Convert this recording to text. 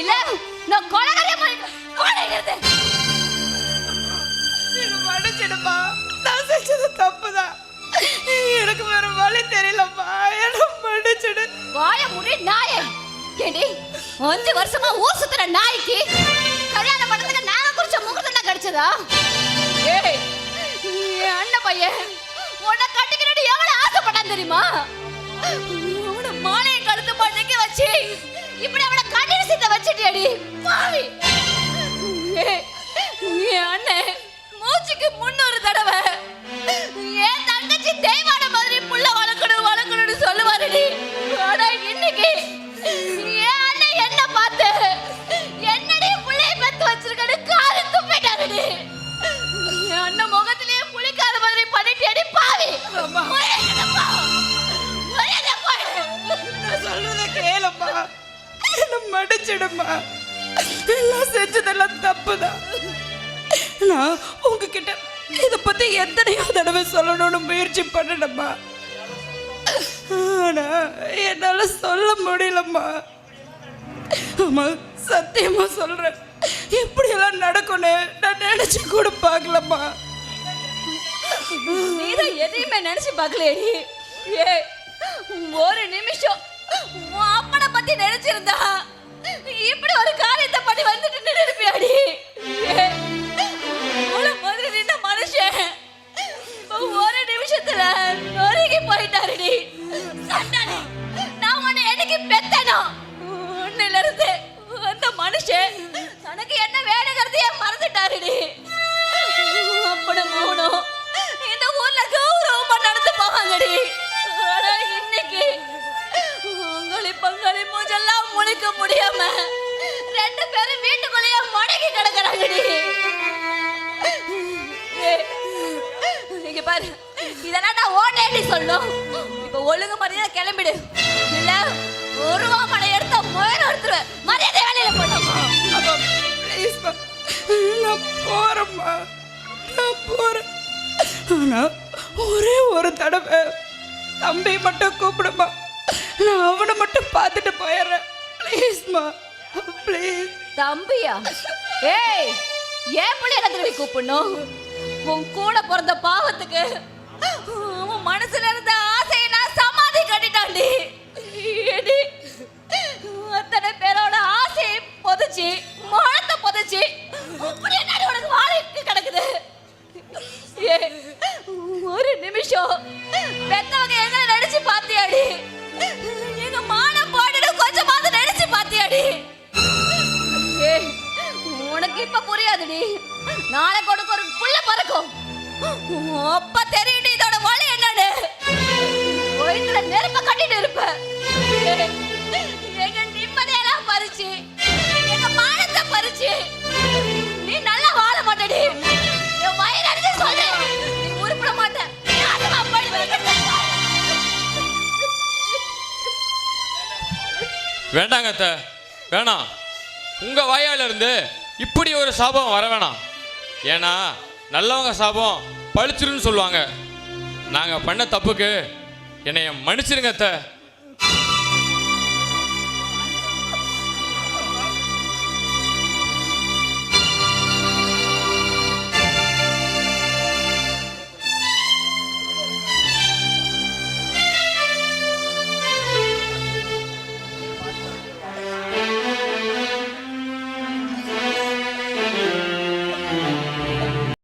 இல்ல நான் கொலகரிய கொலைகிறது மன்னிச்சிடுப்பா. நான் செஞ்சது தப்புதான். எனக்கு வேற வழி தெரியலப்பா. என்ன மன்னிச்சிடு. வாய முடி நாயே. கேடி அஞ்சு வருஷமா ஊர் சுத்துற நாய்க்கு கல்யாணம் பண்ணதுக்கு நாங்க குறிச்ச முகூர்த்தம் கிடைச்சதா? ஏய் அண்ணன் பையன். உன்னை கட்டிக்கணும்னு எவ்வளவு ஆசைப்பட்டான் தெரியுமா? அவனை மாலையை கழுத்து பண்ணிக்க வச்சு இப்படி அவனை வச்சுட்டியடி பாவி என் அண்ணன் மூச்சுக்கு முன்னூறு தடவை. என் தங்கச்சி தெய்வான மாதிரி புள்ள வளர்க்கணும் வளர்க்கணும்னு சொல்லுவாருடி ஆனா இன்னைக்கு என் அண்ணன் என்ன பார்த்து என்னடி புள்ளைய பெத்து வச்சிருக்கன்னு காது துப்பிட்டாருடி என் அண்ணன் முகத்திலேயே புளிக்காத மாதிரி பாவி. மரியாதைப்பா. மரியாதைப்பா. நான் சொல்றத கேளம்மா. என்ன மடிச்சிடுமா எல்லாம் செஞ்சதெல்லாம் தப்பு தான் நான் உங்ககிட்ட இதை பற்றி எத்தனையோ தடவை சொல்லணும்னு முயற்சி பண்ணணும்மா ஆனா என்னால் சொல்ல முடியலம்மா. ஆமா சத்தியமா சொல்றேன். எப்படியெல்லாம் நடக்கும்னு நான் நினைச்சு கூட பார்க்கலம்மா. நீதான் எதையுமே நினைச்சு பார்க்கலையே ஏ ஒரு நிமிஷம். உன் அப்பனை பத்தி நினைச்சிருந்தா? இப்படி ஒரு காரியத்தை பண்ணி வந்துட்டு நின்றுப்பியாடி மாதிரி நின்ன மனுஷன். ஒரு நிமிஷத்துல நொறுங்கி போயிட்டாருடி. சண்டாளி நான் உன்னை எனக்கு பெத்தனோ? உன்னில இருந்து அந்த மனுஷன் தனக்கு என்ன வேணுங்கிறதையே மறந்துட்டாருடி. முழிக்க முடியாம ரெண்டு பேரும் வீட்டுக்குள்ளேயே மடங்கி கிடக்குறாங்கடி. இங்க பாரு. இதெல்லாம் நான் ஓட்டேடி சொல்லும் இப்ப ஒழுங்கு மரியாதை கிளம்பிடு. இல்ல ஒரு மலை எடுத்த முயல் எடுத்துருவேன் மரியாதை வேலையில போட்டோம் அப்பா நான் போறேம்மா நான் போறேன். ஆனா ஒரே ஒரு தடவை தம்பி மட்டும் கூப்பிடுமா நான் அவனை மட்டும் பார்த்துட்டு போயிடுறேன். ப்ளீஸ்மா ப்ளீஸ் தம்பியா? ஏய் ஏன் பிள்ளை என்ன திரும்பி கூப்பிடணும்? உன் கூட பிறந்த பாவத்துக்கு உன் மனசுல இருந்தா நாளை கொடுக்க ஒரு புள்ள பறக்கும். அப்ப தெரியும் இதோட வழி என்னன்னு. வயிற்றுல நெருப்ப கட்டிட்டு இருப்ப. எங்க நிம்மதியெல்லாம் பறிச்சு. எங்க மானத்தை பறிச்சு. நீ நல்லா வாழ மாட்டடி. என் வயிறு அடிச்சு சொல்லு நீ உருப்பிட வேண்டாங்க வேணாம். உங்க வாயால இருந்து இப்படி ஒரு சாபம் வர வேணாம். ஏன்னா நல்லவங்க சாபம் பழிச்சிருன்னு சொல்லுவாங்க. நாங்கள் பண்ண தப்புக்கு என்னைய மன்னிச்சிருங்க அத்தை.